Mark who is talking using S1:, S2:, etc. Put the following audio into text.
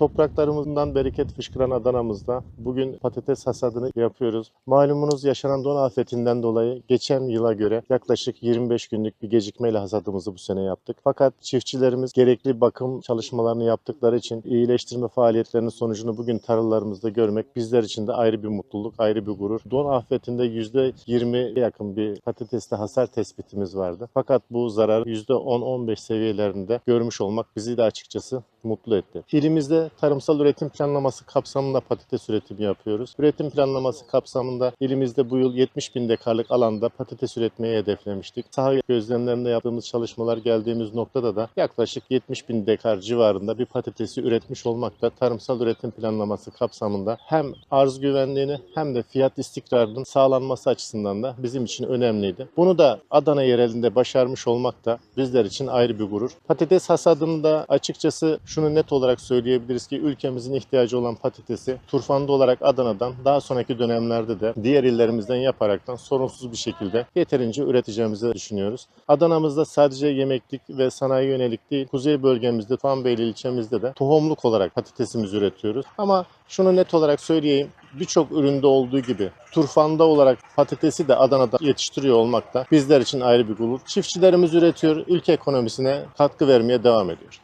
S1: Topraklarımızdan bereket fışkıran Adana'mızda bugün patates hasadını yapıyoruz. Malumunuz yaşanan don afetinden dolayı geçen yıla göre yaklaşık 25 günlük bir gecikmeyle hasadımızı bu sene yaptık. Fakat çiftçilerimiz gerekli bakım çalışmalarını yaptıkları için iyileştirme faaliyetlerinin sonucunu bugün tarlalarımızda görmek bizler için de ayrı bir mutluluk, ayrı bir gurur. Don afetinde %20'ye yakın bir patateste hasar tespitimiz vardı. Fakat bu zarar %10-15 seviyelerinde görmüş olmak bizi de açıkçası mutlu etti. İlimizde tarımsal üretim planlaması kapsamında patates üretimi yapıyoruz. Üretim planlaması kapsamında ilimizde bu yıl 70 bin dekarlık alanda patates üretmeyi hedeflemiştik. Saha gözlemlerinde yaptığımız çalışmalar geldiğimiz noktada da yaklaşık 70 bin dekar civarında bir patatesi üretmiş olmakta tarımsal üretim planlaması kapsamında hem arz güvenliğini hem de fiyat istikrarının sağlanması açısından da bizim için önemliydi. Bunu da Adana yerelinde başarmış olmak da bizler için ayrı bir gurur. Patates hasadında açıkçası şunu net olarak söyleyebiliriz ki ülkemizin ihtiyacı olan patatesi turfanda olarak Adana'dan daha sonraki dönemlerde de diğer illerimizden yaparaktan sorunsuz bir şekilde yeterince üreteceğimizi düşünüyoruz. Adana'mızda sadece yemeklik ve sanayi yönelik değil, kuzey bölgemizde Tuğanbeyli ilçemizde de tohumluk olarak patatesimizi üretiyoruz. Ama şunu net olarak söyleyeyim, birçok üründe olduğu gibi turfanda olarak patatesi de Adana'da yetiştiriyor olmak da bizler için ayrı bir gurur. Çiftçilerimiz üretiyor, ülke ekonomisine katkı vermeye devam ediyor.